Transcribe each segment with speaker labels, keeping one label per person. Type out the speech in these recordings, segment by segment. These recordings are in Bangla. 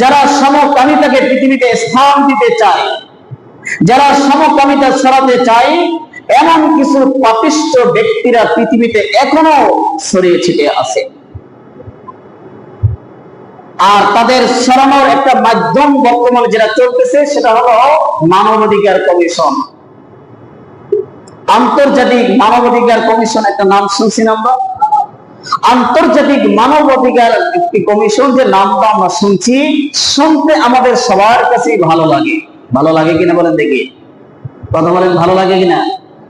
Speaker 1: যারা সমকামিতাকে পৃথিবীতে স্থান দিতে চায়, যারা সমকামিতা ছড়াতে চায়, এমন কিছু পাপিষ্ঠ ব্যক্তিরা পৃথিবীতে এখনও ছড়িয়ে ছিটিয়ে আছে। আর তাদের সরানোর একটা মাধ্যম বর্তমানে যেটা চলতেছে, সেটা হলো মানবাধিকার কমিশন। আন্তর্জাতিক মানবাধিকার কমিশন, একটা নাম শুনছি আমরা? আন্তর্জাতিক মানবাধিকার একটি কমিশন যে নামটা আমরা শুনছি, শুনতে আমাদের সবার কাছেই ভালো লাগে। ভালো লাগে কিনা বলেন দেখি। কথা বলেন, ভালো লাগে কিনা?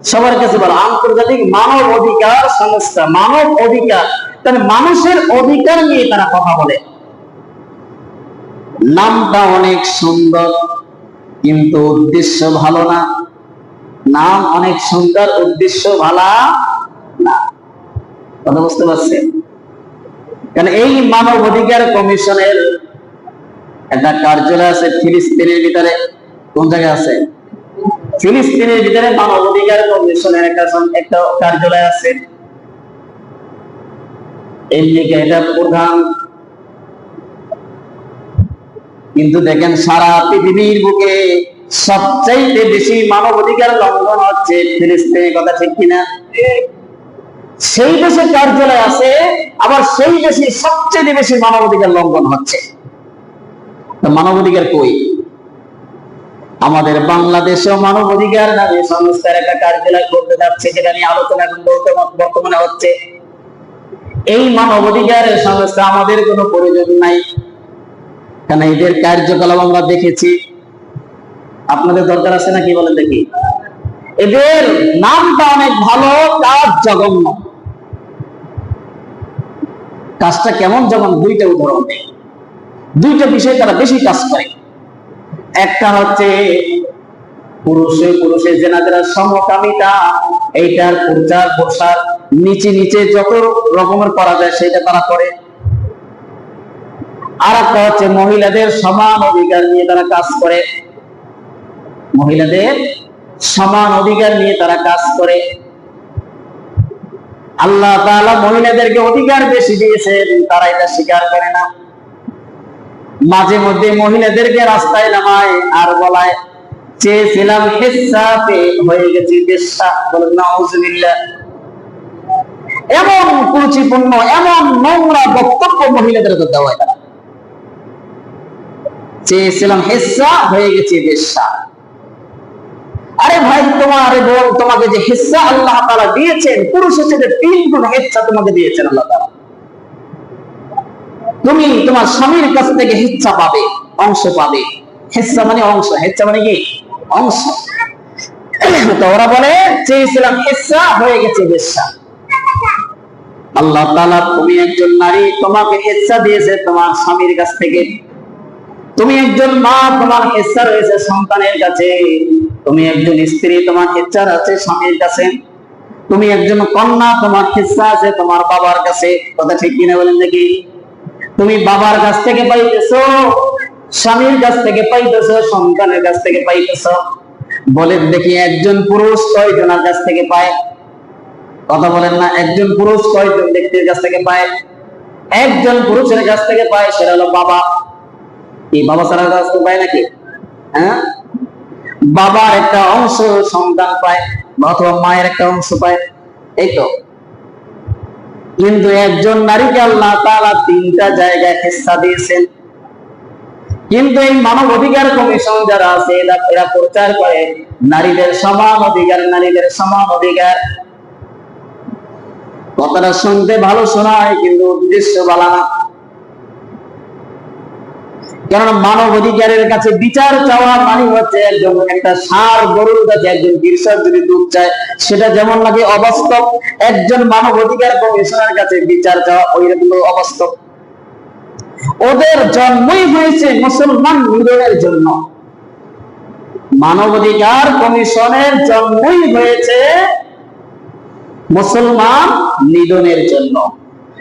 Speaker 1: সবার কাছে ভালো। আন্তর্জাতিক মানব অধিকার সংস্থা, মানব অধিকার। তাহলে মানুষের অধিকার নিয়ে তারা কথা বলে। নামটা অনেক সুন্দর, কিন্তু উদ্দেশ্য ভালো না। নাম অনেক সুন্দর, উদ্দেশ্য ভালো। কথা বুঝতে পারছেন কারণ এই মানব অধিকার কমিশনের একটা কার্যালয় আছে, ফিলিস্তিনের ভিতরে। কোন জায়গায় আছে? ফিলিস্তিনের ভিতরে মানব অধিকার কমিশনের একটা একটা কার্যালয় আছে। এই দিকে এটা প্রধান। কিন্তু দেখেন, সারা পৃথিবীর বুকে সবচাইতে বেশি মানব অধিকার লঙ্ঘন হচ্ছে ফিলিস্তিনের, কথা ঠিক কিনা? সেই দেশে কার্যালয় আছে, আবার সেই দেশে সবচেয়ে বেশি মানব অধিকার লঙ্ঘন হচ্ছে। তো মানব অধিকার কই? আমাদের বাংলাদেশেও মানব অধিকার নামে সংস্থার একটা কার্যালয় করতে যাচ্ছে যেটা নিয়ে আলোচনা এখন বর্তমানে হচ্ছে। এই মানব অধিকারের সংস্থা আমাদের কোনো প্রয়োজন নাই। কারণ এদের কার্যকলাপ আমরা দেখেছি। আপনাদের দরকার আছে না কি বলেন দেখি। এদের নামটা অনেক ভালো কাজ জঘন্য। কাজটা কেমন যখন দুইটা উদাহরণ দুইটা বিষয় তারা বেশি কাজ করে। একটা হচ্ছে পুরুষে পুরুষের জেনাদের সমকামিতা, এইটার প্রচার প্রসার নিচে নিচে যত রকমের করা যায় সেটা তারা করে। আর একটা হচ্ছে মহিলাদের সমান অধিকার নিয়ে তারা কাজ করে। মহিলাদের সমান অধিকার নিয়ে তারা কাজ করে। আল্লাহ তাআলা মহিলাদেরকে অধিকার বেশি দিয়েছেন, তারা এটা স্বীকার করে না। মাঝে মধ্যে মহিলাদেরকে রাস্তায় নামায় আর বলায়, চেয়েছিলাম হেসাতে হয়ে গেছি বেশ্যা বলেন এমন কুরুচিপূর্ণ, এমন নোংরা বক্তব্য মহিলাদেরকে দেওয়া হয় তারা চেয়েছিলাম হেসা হয়ে গেছে বেশ্যা আরে ভাই, তোমার এবং তোমাকে যে হিস্সা আল্লাহ তাআলা দিয়েছেন, পুরুষ হিসেবে তিন গুণ হিস্সা তোমাকে দিয়েছেন আল্লাহ তাআলা। তুমি তোমার স্বামীর কাছ থেকে হিচ্ছা পাবে, অংশ পাবে। হিস্সা মানে অংশ হিচ্ছা মানে কি? অংশ। তো ওরা বলে, চেয়েছিলাম হিস্সা হয়ে গেছে বেশ্যা আল্লাহ তাআলা, তুমি একজন নারী, তোমাকে হিস্সা দিয়েছে তোমার স্বামীর কাছ থেকে। তুমি একজন মা, তোমার হেচ্ছা রয়েছে সন্তানের কাছে। তুমি একজন স্ত্রী, তোমার হেচ্ছা আছে স্বামীর কাছে। তুমি একজন কন্যা, তোমার হেচ্ছা আছে তোমার বাবার কাছে। কথা ঠিক কিনা বলেন দেখি। তুমি বাবার কাছ থেকে পাইতেছো, স্বামীর কাছ থেকে পাইতেছো, সন্তানের কাছ থেকে পাইতেছো। বলেন দেখি, একজন পুরুষ কয়জনের কাছ থেকে পায়। কথা বলেন না, একজন পুরুষ কয়জন ব্যক্তির কাছ থেকে পায়। একজন পুরুষের কাছ থেকে পায়, সেটা হলো বাবা। কি বাবা ছাড়া কাজ পায় নাকি? হ্যাঁ? বাবার একটা অংশ সন্তান পায় অথবা মায়ের একটা অংশ পায়। এই তো। কিন্তু একজন নারীকে আল্লাহ তাআলা তিনটা জায়গায় হিস্সা দিয়েছেন। কিন্তু এই মানব অধিকার কমিশন যারা আছে, এরা এরা প্রচার করে নারীদের সমান অধিকার, নারীদের সমান অধিকার। কথাটা শুনতে ভালো শোনায়, কিন্তু উদ্দেশ্য বলা না। কেননা মানব অধিকারের কাছে বিচার চাওয়া মানে হচ্ছে একজন, একটা সার গরুর কাছে একজন কৃষক যদি দুধ চায়, সেটা যেমন লাগে অবাস্তব। একজন মানব অধিকার কমিশনের কাছে বিচার চাওয়া ওই রকম অবাস্তব। ওদের জন্মই হয়েছে মুসলমান নিধনের জন্য। মানবাধিকার কমিশনের জন্মই হয়েছে মুসলমান নিধনের জন্য।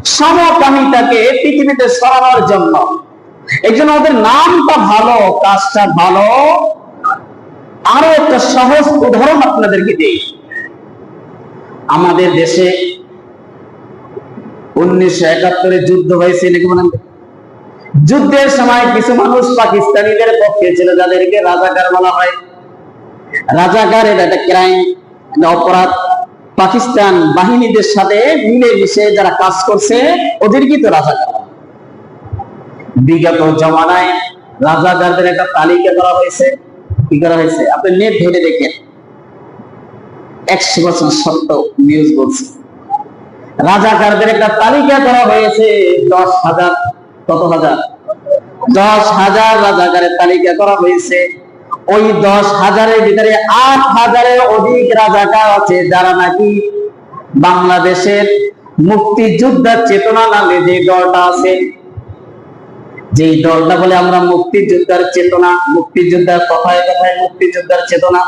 Speaker 1: সমকামিতাকে পৃথিবীতে সরানোর জন্য। এই জন্য ওদের নামটা ভালো, কাজটা ভালো। আরও একটা সহজ উদাহরণ আপনাদেরকে দিই। আমাদের দেশে উনিশশো একাত্তরে যুদ্ধ হয়েছে নাকি বলেন যুদ্ধের সময় কিছু মানুষ পাকিস্তানিদের পক্ষে ছিল, যাদেরকে রাজাকার বলা হয়। রাজাকার এটা একটা ক্রাইম অপরাধ। পাকিস্তান বাহিনীদের সাথে মিলে মিশে যারা কাজ করছে ওদেরকে তো রাজাকার। বিগত জমানায় রাজাকারদের একটা তালিকা করা হয়েছে। কি করা হয়েছে? আপনি নেট ধরে দেখেন। একশো বছর সত্য নিউজ বলছে। রাজাকারদের একটা তালিকা করা হয়েছে, দশ হাজার, কত হাজার? দশ হাজার রাজাকারের তালিকা করা হয়েছে। ওই দশ হাজারের ভিতরে আট হাজারের অধিক রাজাকার আছে, যারা নাকি বাংলাদেশের মুক্তিযোদ্ধার চেতনা নামে যে দলটা আছে যে দলটা বলে আমরা মুক্তিযোদ্ধার চেতনা, মুক্তিযোদ্ধার কথায় কথায় মুক্তিযোদ্ধার চেতনা,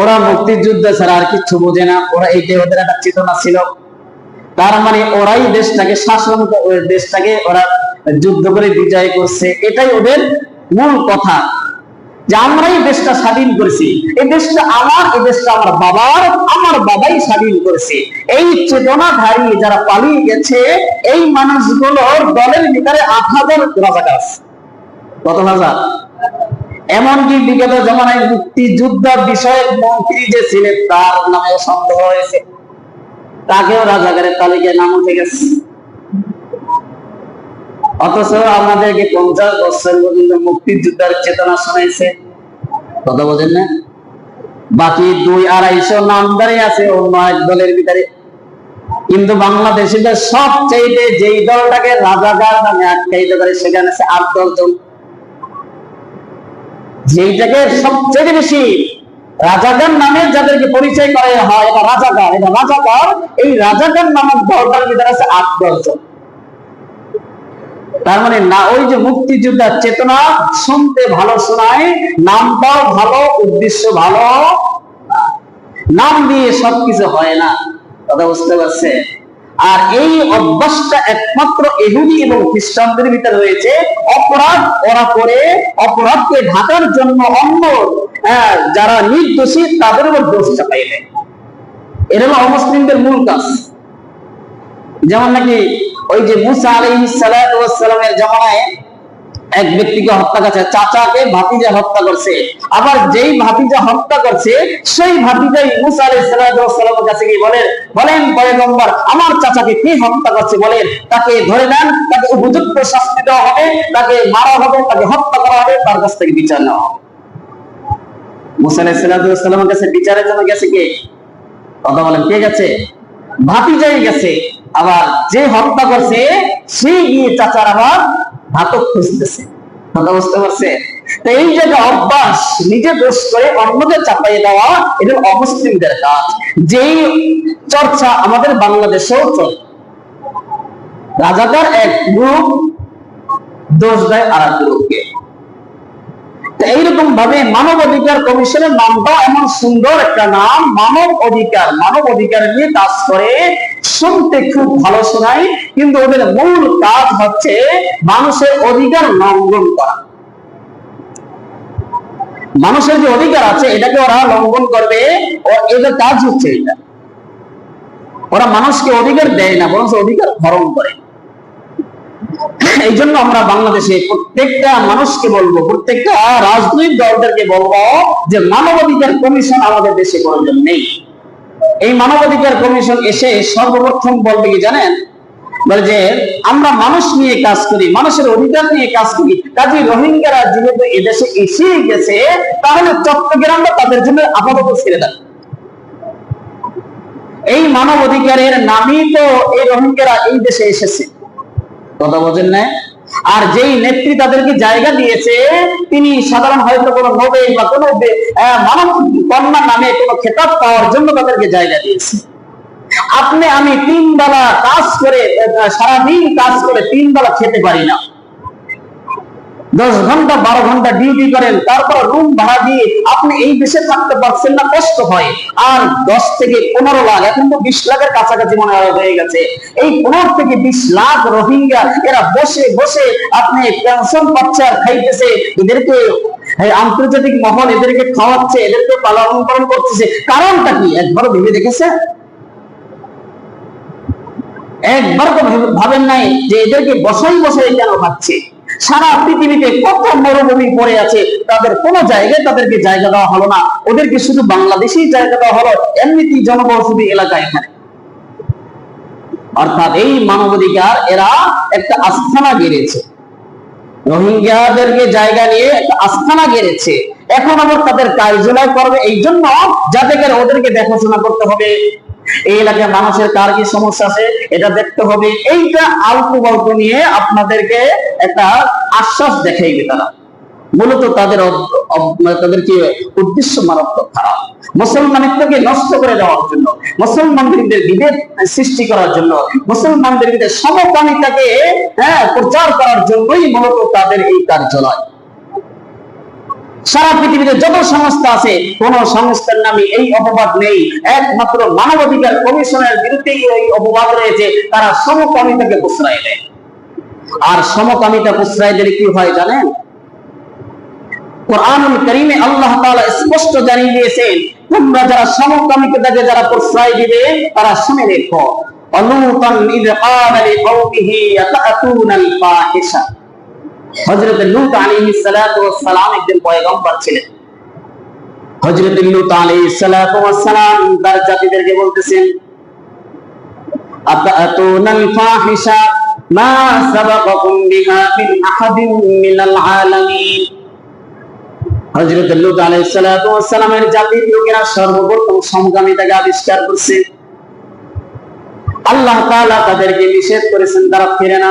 Speaker 1: ওরা মুক্তিযুদ্ধ ছাড়া আর কিছু বোঝে না, ওরা এইটাই ওদের একটা চেতনা ছিল। তার মানে ওরাই দেশটাকে শাসন দেশটাকে ওরা যুদ্ধ করে বিজয় করছে, এটাই ওদের মূল কথা। যে আমরাই দেশটা স্বাধীন করেছি, এই দেশটা আমার, এই দেশটা আমার বাবার, আমার বাবাই স্বাধীন করেছে। এই চেতনাধারী যারা পালিয়ে গেছে, এই মানুষগুলোর দলের ভিতরে আট হাজার রাজাকার। কত হাজার এমনকি বিগত জমানায় মুক্তিযুদ্ধ বিষয়ক মন্ত্রী যে ছিলেন, তার নামে সন্দেহ হয়েছে। তাকেও রাজাকারের তালিকায় নাম উঠে গেছে। অথচ আমাদেরকে পঞ্চাশ বছর পর্যন্ত মুক্তিযুদ্ধের চেতনা শোনাইছে। কথা বোঝেন না? বাকি দুই আড়াইশো নামদারি আছে অন্য এক দলের ভিতরে। কিন্তু বাংলাদেশিদের সবচেয়ে যেই দলটাকে রাজাকার নামে আখ্যায়িত করে, সেখানে আছে আট দশজন যেইটাকে সবচেয়ে বেশি রাজাকার নামে যাদেরকে পরিচয় করা হয়, এটা রাজাকার। এটা রাজাকার, এই রাজাকার নামক দলটার ভিতরে আছে আট দশজন তার মানে না ওই যে মুক্তিযোদ্ধার চেতনা শুনতে ভালো শোনায় নামটাও ভালো উদ্দেশ্য ভালো নাম দিয়ে সবকিছু হয় না। কথা বুঝতে পারছে? আর এই অভ্যাসটা একমাত্র এহুদি এবং খ্রিস্টানদের ভিতরে রয়েছে। অপরাধ ওরা করে অপরাধকে ঢাকার জন্য অন্য আহ, যারা নির্দোষী তাদের উপর দোষ চাপাই দেয়। এটা হলো অমুসলিমদের মূল কাজ। যেমন নাকি ওই যে মুসা আলাইহিস সালামের জমানায় এক ব্যক্তিকে হত্যা করছে, চাচাকে ভাতিজা হত্যা করছে। আবার যেই ভাতিজা হত্যা করছে, সেই ভাতিজাই মুসা আলাইহিস সালামের কাছে গিয়ে বলেন বলেন পয়গম্বর, আমার চাচাকে কে হত্যা করছে বলেন? তাকে ধরে নেন, তাকে উপযুক্ত শাস্তি দেওয়া হবে, তাকে মারা হবে, তাকে হত্যা করা হবে, তার কাছ থেকে বিচার নেওয়া হবে। মুসা কাছে বিচারের জন্য গেছে কে? কথা বলেন, কে গেছে? ভাতিজাই গেছে। আবার যে হত্যা করছে সে গিয়ে চাচার আবার ঘাতক খুঁজতেছে। কথা বুঝতে পারছে এই যে অভ্যাস, নিজে দোষ করে অন্যদের চাপাই দেওয়া, এটা অমুসলিমদের কাজ। যেই চর্চা আমাদের বাংলাদেশেও চলে। রাজাকার এক গ্রুপ, দোষ দেয় আর এক গ্রুপকে। এইরকম ভাবে মানব অধিকার কমিশনের নামটাও এমন সুন্দর একটা নাম, মানব অধিকার। মানব অধিকার নিয়ে কাজ করে, শুনতে খুব ভালো শোনায়, কিন্তু ওদের মূল কাজ হচ্ছে মানুষের অধিকার লঙ্ঘন করা। মানুষের যে অধিকার আছে, এটাকে ওরা লঙ্ঘন করবে এদের কাজ হচ্ছে এটা। ওরা মানুষকে অধিকার দেয় না বরং অধিকার হরণ করে। এই জন্য আমরা বাংলাদেশে প্রত্যেকটা মানুষকে বলব, প্রত্যেকটা রাজনৈতিক দলদেরকে বলব যে মানবাধিকার কমিশন আমাদের দেশে প্রয়োজন নেই। এই মানবাধিকার কমিশন এসে সর্বপ্রথম বলবে কি জানেন? যে আমরা মানুষ নিয়ে কাজ করি, মানুষের অধিকার নিয়ে কাজ করি, কাজে রোহিঙ্গারা যেহেতু এদেশে এসে গেছে, তাহলে চট্টগ্রামটা তাদের জন্য আপাতত ছেড়ে দেয় এই মানব অধিকারের নামই তো এই রোহিঙ্গারা এই দেশে এসেছে। কথা বোঝেন না আর যেই নেত্রী তাদেরকে জায়গা দিয়েছে, তিনি সাধারণ হয়তো কোনো নোবেল বা কোনো মানব কন্যা নামে কোনো খেতাব পাওয়ার জন্য তাদেরকে জায়গা দিয়েছে। আপনি, আমি তিন বেলা কাজ করে সারাদিন কাজ করে তিন বেলা খেতে পারি না। দশ ঘণ্টা, বারো ঘণ্টা ডিউটি করেন, তারপর রুম ভাড়া দিয়ে আপনি এই দেশে থাকতে পারছেন না, কষ্ট হয়। আর দশ থেকে পনেরো লাখ, এখন তো বিশ লাখের কাছাকাছি মনে হয় হয়ে গেছে। এই পনেরো থেকে বিশ লাখ রোহিঙ্গা, এরা বসে বসে আপনি পেনশন পাচ্ছে আর খাইতেছে। এদেরকে আন্তর্জাতিক মহল এদেরকে খাওয়াচ্ছে, এদেরকে পালন পালন করতেছে। কারণটা কি? একবার ভেবে দেখেছে একবার তো ভেবে- ভাবেন নাই যে এদেরকে বসাই বসাই কেন খাচ্ছে? সারা পৃথিবীতে কত মরুভূমি পড়ে আছে, তাদের কোনো জায়গায় তাদেরকে জায়গা দেওয়া হলো না। ওদেরকে শুধু বাংলাদেশেই জায়গা দেওয়া হলো, এমনিতেই জনবসতি এলাকা এখানে। অর্থাৎ এই মানবাধিকার, এরা একটা আস্থানা গেড়েছে। রোহিঙ্গাদেরকে জায়গা নিয়ে একটা আস্থানা গেড়েছে। এখন আবার তাদের কার্যালয় করবে এই জন্য যাতে ওদেরকে দেখাশোনা করতে হবে। এই এলাকায় মানুষের কার কি সমস্যা আছে? এটা দেখতে হবে। এইটা আলতু গল্প নিয়ে আপনাদেরকে একটা আশ্বাস দেখাইবে তারা। মূলত তাদের মানে তাদের কি উদ্দেশ্য মারাত্মক খারাপ। মুসলমানিত্বকে নষ্ট করে দেওয়ার জন্য মুসলমানদের বিভেদ সৃষ্টি করার জন্য মুসলমানদের সমকামিতাকে হ্যাঁ প্রচার করার জন্যই মূলত তাদের এই কার্যালয়। সারা পৃথিবীতে যত সংস্থা আছে, কোন সংস্থার নামে এই অপবাদ নেই। একমাত্র মানবাধিকার কমিশনের বিরুদ্ধেই এই অপবাদ রয়েছে। তারা সমকামিতাকে প্রশ্রয় দেয়। আর সমকামিতা প্রশ্রয় দিলে কি হয় জানেন? কোরআনুল করিমে আল্লাহ তাআলা স্পষ্ট জানিয়ে দিয়েছেন, তোমরা যারা যারা প্রশ্রয় দিবে, তারা শুনে রেখো। ইদ ইয়াতাতুনাল ফাহিশা জাতির লোকেরা সর্বপ্রথম আবিষ্কার করছে। আল্লাহ তাদেরকে নিষেধ করেছেন তারা ফিরে না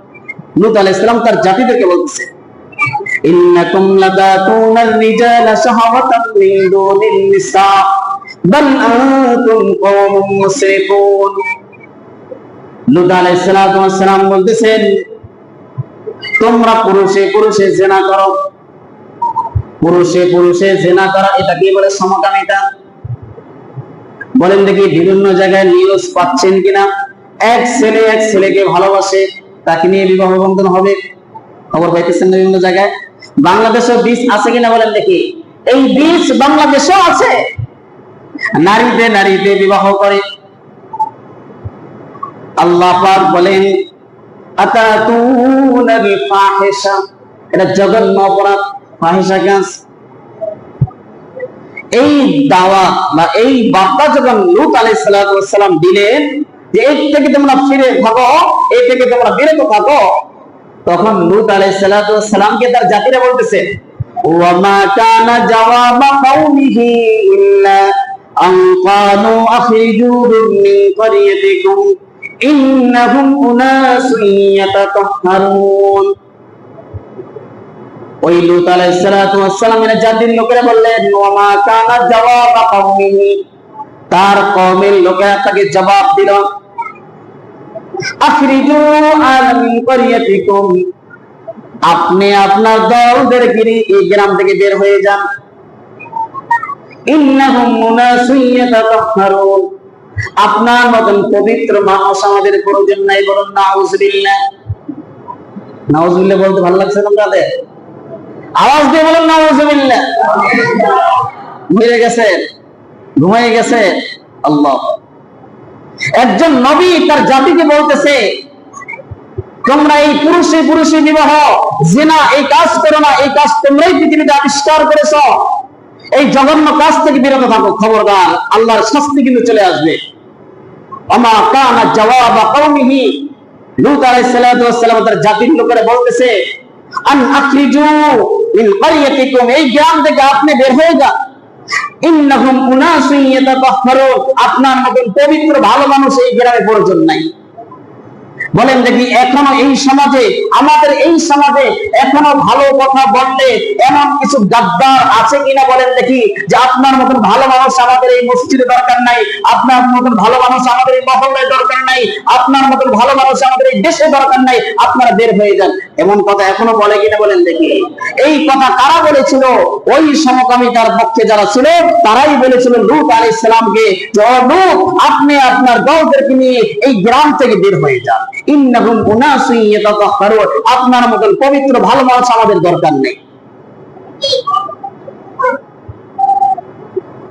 Speaker 1: তার জাতিদেরকে বলতেছে, ইন্নাকুম মিন দুনিন নিসা, বাল আনতুম মুসরিফুন আলাইহিস সালাম বলতেছেন, তোমরা পুরুষে পুরুষে জেনা করো। পুরুষে পুরুষে জেনা করা, এটা কি বলে সমকামিতা বলেন দেখি, বিভিন্ন জায়গায় নিউজ পাচ্ছেন কিনা? এক ছেলে এক ছেলেকে ভালোবাসে তাকে নিয়ে বিবাহ বন্ধন হবে। খবর পাইতেছেন বিভিন্ন জায়গায়। বাংলাদেশেও বীজ আছে কিনা বলেন দেখি। এই বীজ বাংলাদেশেও আছে। নারীতে নারীতে বিবাহ করে। আল্লাহ পাক বলেন এটা জঘন্য অপরাধ, ফাহিশা কাজ এই দাওয়া বা এই বার্তা যখন লূত আলাইহিস সালাম দিলেন যে থেকে তোমরা ফিরে থাকো এই থেকে তোমরা বিরত থাকো, তখন লূত ওয়াস সালামকে তার জাতিরা বলতেছে জাওয়াবা কওমিহি ইল্লা আন ক্বালু আখরিজুহুম মিন ক্বরিয়াতিকুম ইন্নাহুম উনাসুন ইয়াতাতাহহারুন ওই লূত জাতির লোকেরা বললেন কানা তার লোকেরা তাকে জবাব দিল আখরিজু আলা মিন ক্বরিয়াতিকুম আপনি আপনার দলদের গিরি এই গ্রাম থেকে বের হয়ে যান। আপনার মতন পবিত্র মানুষ আমাদের প্রয়োজন নাই বলুন নাউজুবিল্লাহ। বলতে ভালো লাগছে আওয়াজ দিয়ে বলুন নাউজুবিল্লাহ। ঘুরে গেছে। ঘুমিয়ে গেছে। আল্লাহ। একজন নবী তার জাতিকে বলতেছে, তোমরা এই পুরুষে পুরুষে বিবাহ, জেনা, এই কাজ করো না, এই কাজ তোমরাই পৃথিবীতে আবিষ্কার করেছ। এই জঘন্য কাজ থেকে বিরত থাকো, খবরদার, আল্লাহর শাস্তি কিন্তু চলে আসবে। আমা কানা জবাব কওমিহি, লূত আলাইহিস সালাম তার জাতির লোকেরা বলতেছে, আন আখরিজু মিন ক্বরিয়াতিকুম এই গ্রাম থেকে আপনি বের হয়ে যান। আপনার মতন পবিত্র ভালো মানুষ এই গ্রামে প্রয়োজন নাই। বলেন দেখি এখনও এই সমাজে, আমাদের এই সমাজে এখনও ভালো কথা বললে এমন কিছু গাদ্দার আছে কিনা বলেন দেখি, যে আপনার মতন ভালো মানুষ আমাদের এই মসজিদে দরকার নাই, আপনার মতন ভালো মানুষ আমাদের এই মহল্লায় দরকার নাই, আপনার মতন ভালো মানুষ আমাদের এই দেশে দরকার নাই, আপনারা বের হয়ে যান। এমন কথা এখনও বলে কিনা বলেন দেখি। এই কথা কারা বলেছিল? ওই সমকামিতার পক্ষে যারা ছিল, তারাই বলেছিল লুত আলী ইসলামকে আপনি আপনার দলদেরকে নিয়ে এই গ্রাম থেকে বের হয়ে যান। আপনার মতন পবিত্র, ভালো মানুষ আমাদের দরকার নেই।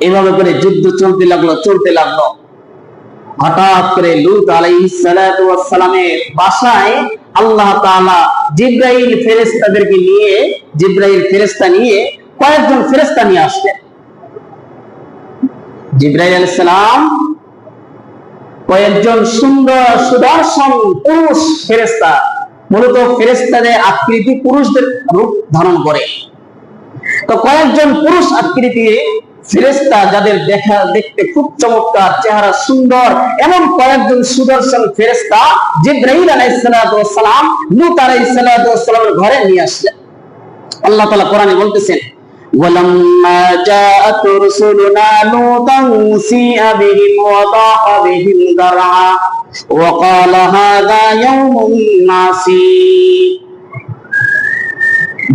Speaker 1: এভাবে করে যুদ্ধ চলতে লাগল চলতে লাগল। হঠাৎ করে লুত আলাইহিস সালাতু ওয়াস সালামের বাসায় আল্লাহ জিব্রাইল ফেরেশতাদেরকে নিয়ে, জিব্রাইল ফেরেশতা নিয়ে কয়েকজন ফেরেশতা নিয়ে আসলেন। জিব্রাইল আলাইহিস সালাম কয়েকজন সুন্দর, সুদর্শন পুরুষ ফেরেশতা, মূলত ফেরেশতাদের আকৃতি পুরুষদের রূপ ধারণ করে। তো কয়েকজন পুরুষ আকৃতি ফেরেস্তা যাদের দেখা, দেখতে খুব চমৎকার, চেহারা সুন্দর, এমন কয়েকজন সুদর্শন ফেরেস্তা জিব্রাহিম আলাইসালাম লুত আলাইসালামের ঘরে নিয়ে আসলেন। আল্লাহ তাআলা কোরআনে বলতেছেন ولما جاءت رسلنا لوطا سيء بهم وضاق بهم ذرعا وقال هذا يوم عسير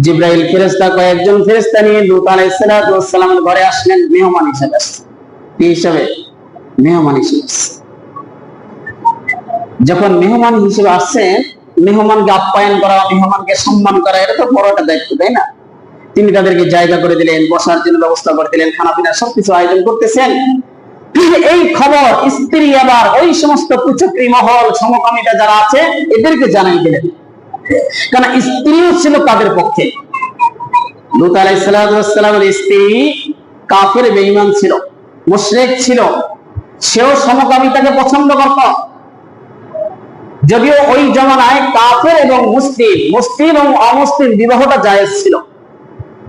Speaker 1: জিব্রাইল ফেরেশতা কয়েকজন ফেরেশতা নিয়ে লূত আলাইহিস সালাতু ওয়াস সালামের ঘরে আসলেন মেহমান হিসেবে আসলেন কি হিসেবে মেহমান হিসেবে আসছেন। যখন মেহমান হিসেবে আসছেন মেহমানকে আপ্যায়ন করা মেহমানকে সম্মান করা এটা তো বড় একটা দায়িত্ব তাই না তিনি তাদেরকে জায়গা করে দিলেন, বসার জন্য ব্যবস্থা করে দিলেন খানা পিনা সবকিছু আয়োজন করতেছেন। এই খবর স্ত্রী আবার ওই সমস্ত কুচক্রী মহল সমকামিতা যারা আছে, এদেরকে জানাই দিলেন। কারণ স্ত্রীও ছিল তাদের পক্ষে। লুত আলাইসালামের স্ত্রী কাফের ছিল, মুশরিক ছিল। সেও সমকামিতাকে পছন্দ করত। যদিও ওই জমানায় কাফের এবং মুসলিম মুসলিম এবং অমুসলিম বিবাহটা জায়েজ ছিল।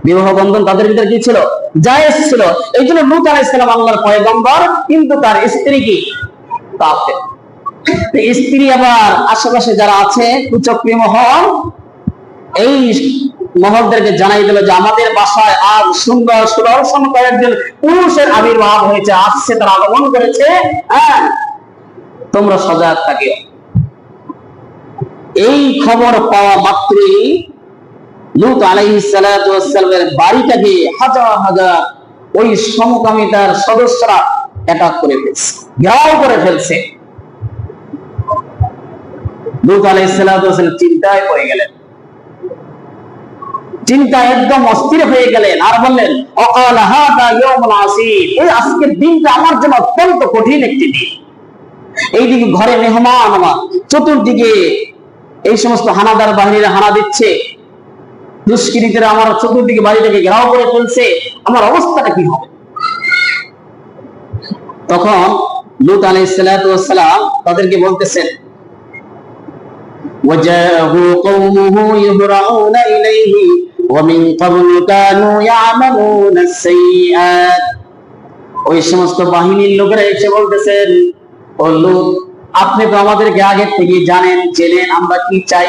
Speaker 1: বিবাহ বন্ধন তাদের ভিতরে কি ছিল? জায়েজ ছিল। এই জন্য লুত আলাইসালাম আল্লাহর পয়গম্বর কিন্তু তার স্ত্রী কি? স্ত্রী আবার আশেপাশে যারা আছে, কুচক্রী মহল, এই মহলদেরকে জানাই দিল যে আমাদের বাসায় আজ সুন্দর সুদর্শন কয়েকজন পুরুষের আবির্ভাব হয়েছে, আসছে, তারা আগমন করেছে। হ্যাঁ তোমরা সজাগ থাকিও। এই খবর পাওয়া মাত্রই লুত আলাইহিস সালাতু ওয়াস সালামের বাড়িটাকে হাজার হাজার ওই সমকামিতার সদস্যরা অ্যাটাক করে ফেলছে, ঘেরাও করে ফেলছে। লুত আলাইহিসসালাম চিন্তায় পড়ে গেলেন। চিন্তা একদম অস্থির হয়ে গেলেন আর বললেন, অকাল এই আজকের দিনটা আমার জন্য অত্যন্ত কঠিন একটি দিন। এইদিকে ঘরে মেহমান আমার, চতুর্দিকে এই সমস্ত হানাদার বাহিনীরা হানা দিচ্ছে। দুষ্কৃতীরা আমার চতুর্দিকে বাড়িটাকে ঘেরাও করে ফেলছে আমার অবস্থাটা কি হবে তখন লুত আলাইহিস সালাতু ওয়াস সালাম তাদেরকে বলতেছেন وجاءه قومه يهرعون إليه ومن قبل كانوا يعملون السيئات ওই সমস্ত বাহিনীর লোকেরা এসে বলতেছেন ও লোক আপনি তো আমাদেরকে আগে থেকে জানেন জেনেন আমরা কি চাই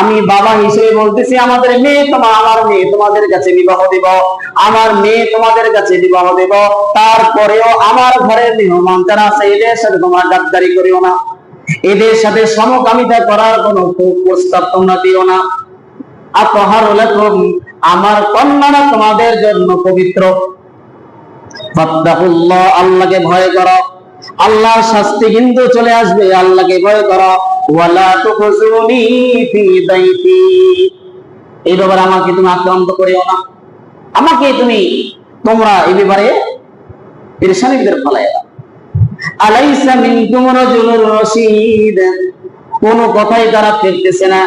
Speaker 1: আমি বাবা হিসেবে বলতেছি, আমাদের মেয়ে তোমার আমার মেয়ে তোমাদের কাছে বিবাহ দেব, আমার মেয়ে তোমাদের কাছে বিবাহ দেব। তারপরেও আমার ঘরের মেহমান যারা আছে, এদের সাথে তোমার গাদ্দারি করিও না। এদের সাথে সমকামিতা করার কোনো প্রস্তাব তোমরা দিও না। আতহার আমার কন্যারা তোমাদের জন্য পবিত্র। আল্লাহকে ভয় করো। আল্লাহর শাস্তি কিন্তু চলে আসবে, আল্লাহকে ভয় করো। ওয়ালা তুখজুনি ফি দাইফি এই ব্যাপারে আমাকে তুমি আক্রান্ত করিও না। আমাকে তুমি তোমরা এই ব্যাপারে পেরেশানির ভিতরে আলাইসা মিনকুম রাজুলুর কোনো কথাই তারা না।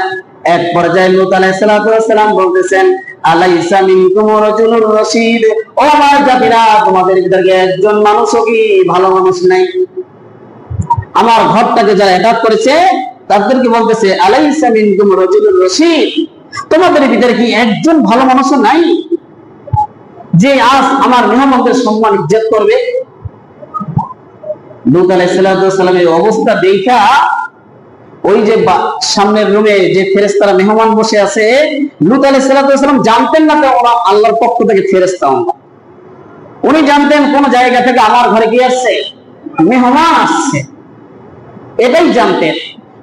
Speaker 1: এক পর্যায়ে লুত বলতেছেন, আলাইসা মিনকুম রাজুলুর রশিদ। ও আমার জাতিরা, তোমাদের ভিতরে একজন মানুষও কি ভালো মানুষ নাই? আমার ঘরটাকে যারা অ্যাটাক করেছে তাদেরকে বলতেছে তোমাদের ভিতরে কি একজন ভালো মানুষও নাই? যে আজ আমার মেহমানদের সম্মান ইজ্জত করবে? অবস্থা দেখা, ওই যে সামনের রুমে যে ফেরেস্তারা মেহমান বসে আছে, লুত জানতেন না ওরা আল্লাহর পক্ষ থেকে ফেরেস্তা উনি জানতেন কোন জায়গা থেকে আমার ঘরে কি আসছে, মেহমান আসছে। এটাই জানতেন।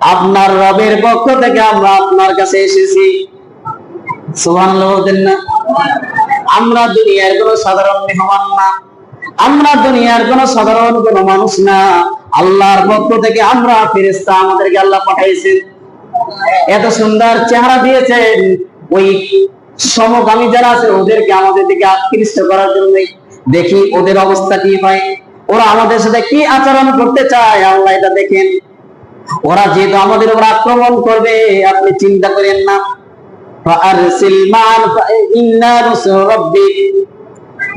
Speaker 1: আপনার রবের পক্ষ থেকে আমরা আপনার কাছে এসেছি। বলতেন না? আমরা দুনিয়ার কোন সাধারণ মেহমান না। আমরা দুনিয়ার কোন সাধারণ কোন মানুষ না। আল্লাহর পক্ষ থেকে আমরা ফেরেশতা আমাদেরকে আল্লাহ পাঠাইছেন। এত সুন্দর চেহারা দিয়েছেন। ওই সমকামী যারা আছে, ওদেরকে আমাদের দিকে আকৃষ্ট করার জন্য দেখি ওদের অবস্থা কি হয়। ওরা আমাদের সাথে কি আচরণ করতে চায়, আল্লাহ এটা দেখেন। ওরা যেহেতু আমাদের উপর আক্রমণ করবে, আপনি চিন্তা করেন না।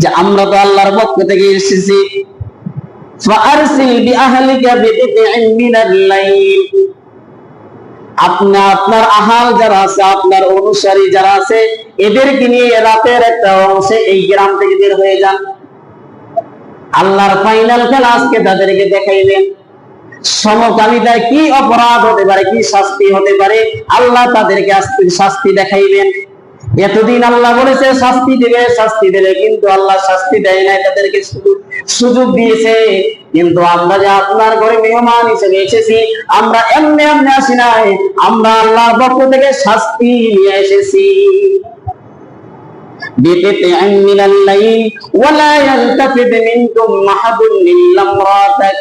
Speaker 1: যে আমরা তো আল্লাহর পক্ষ থেকে এসেছি। এদেরকে নিয়ে রাতের একটা হয়ে যান। আল্লাহর ফাইনাল খেলা আজকে তাদেরকে দেখাইবেন সমকামিতায় কি অপরাধ হতে পারে কি শাস্তি হতে পারে আল্লাহ তাদেরকে আজকে শাস্তি দেখাইবেন এতদিন আল্লাহ বলেছে শাস্তি দেবে শাস্তি দেবে কিন্তু আল্লাহ শাস্তি দেয় না তাদেরকে সুযোগ- সুযোগ দিয়েছে কিন্তু আমরা যে আপনার ঘরে মেহমান হিসেবে এসেছি আমরা এমনি এমনি আসি নাই আমরা আল্লাহর পক্ষ থেকে শাস্তি নিয়ে এসেছি بقطع من الليل ولا يلتفت منكم أحد إلا امرأتك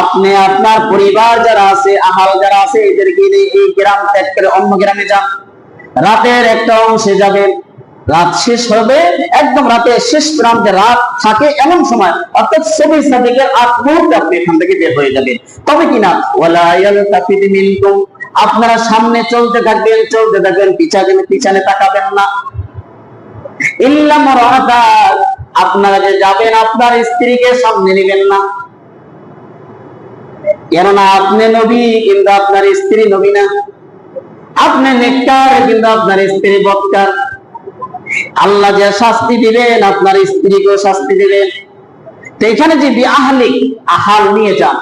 Speaker 1: আপনি আপনার পরিবার যারা আছে, আহাল যারা আছে, এদেরকে নিয়ে এই গ্রাম ত্যাগ করে অন্য গ্রামে যান। রাতের একটা অংশে যাবেন, রাত শেষ হবে, একদম রাতের শেষ প্রান্তে রাত থাকে এমন সময়, অর্থাৎ চব্বিশ তারিখের আগ মুহূর্তে আপনি এখান থেকে বের হয়ে যাবেন। তবে কিনা আপনারা সামনে চলতে থাকবেন চলতে থাকবেন, পিছানে পিছনে তাকাবেন না। ইল্লা মারাতা আপনারা যে যাবেন, আপনার স্ত্রীকে সামনে নেবেন না। কেননা আপনি নবী কিন্তু আপনার স্ত্রী নবী না। আপনি নেককার কিন্তু আপনার স্ত্রী বৎকার। আল্লাহ যে শাস্তি দিবেন, আপনার স্ত্রীকেও শাস্তি দিবেন। তো এখানে যে আহলি, আহাল নিয়ে যান,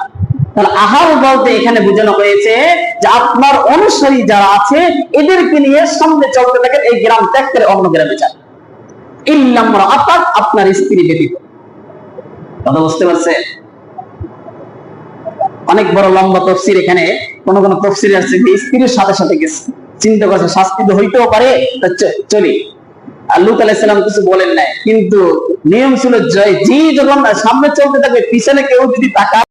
Speaker 1: তাহলে আহাল বলতে এখানে বোঝানো হয়েছে যে আপনার অনুসারী যারা আছে, এদেরকে নিয়ে সামনে চলতে থাকেন, এই গ্রাম ত্যাগ করে অন্য গ্রামে যান। ইল্লামরা আতাক আপনার স্ত্রী ব্যতীত। কথা বুঝতে পারছে অনেক বড় লম্বা তফসির এখানে, কোন কোন তফসির আছে যে স্ত্রীর সাথে সাথে গেছে। চিন্তা করছে, শাস্তি তো হইতেও পারে চলি। আর লুত আলাইসালাম কিছু বলেন নাই, কিন্তু নিয়ম ছিল যে যখন সামনে চলতে থাকবে, পিছনে কেউ যদি তাকা